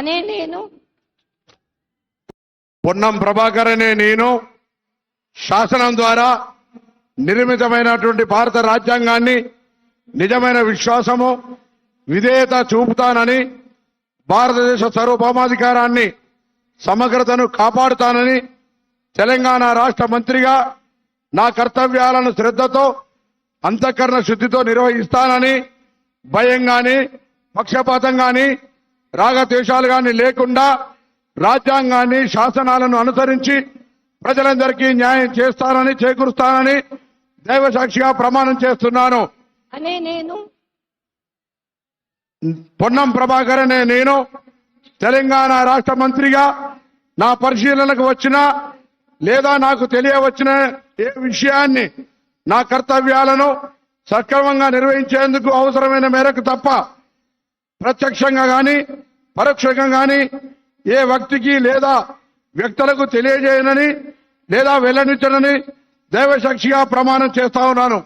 అనే నేను పొన్నం ప్రభాకర్ అనే నేను శాసనం ద్వారా నిర్మితమైనటువంటి భారత రాజ్యాంగాన్ని నిజమైన విశ్వాసము విధేయత చూపుతానని భారతదేశ సార్వభౌమాధికారాన్ని సమగ్రతను కాపాడుతానని తెలంగాణ రాష్ట్ర మంత్రిగా నా కర్తవ్యాలను శ్రద్ధతో అంతఃకరణ శుద్ధితో నిర్వహిస్తానని భయం కానీ పక్షపాతం కానీ రాగద్వేషాలు గాని లేకుండా రాజ్యాంగాన్ని శాసనాలను అనుసరించి ప్రజలందరికీ న్యాయం చేస్తానని చేకూరుస్తానని దైవ సాక్షిగా ప్రమాణం చేస్తున్నాను. అనే నేను పొన్నం ప్రభాకర్ అనే నేను తెలంగాణ రాష్ట్ర మంత్రిగా నా పరిశీలనకు వచ్చిన లేదా నాకు తెలియవచ్చిన ఏ విషయాన్ని నా కర్తవ్యాలను సక్రమంగా నిర్వహించేందుకు అవసరమైన మేరకు తప్ప ప్రత్యక్షంగా కానీ పరోక్షంగా కానీ ఏ వ్యక్తికి లేదా వ్యక్తులకు తెలియజేయనని లేదా వెల్లడించనని దైవసాక్షిగా ప్రమాణం చేస్తా ఉన్నాను.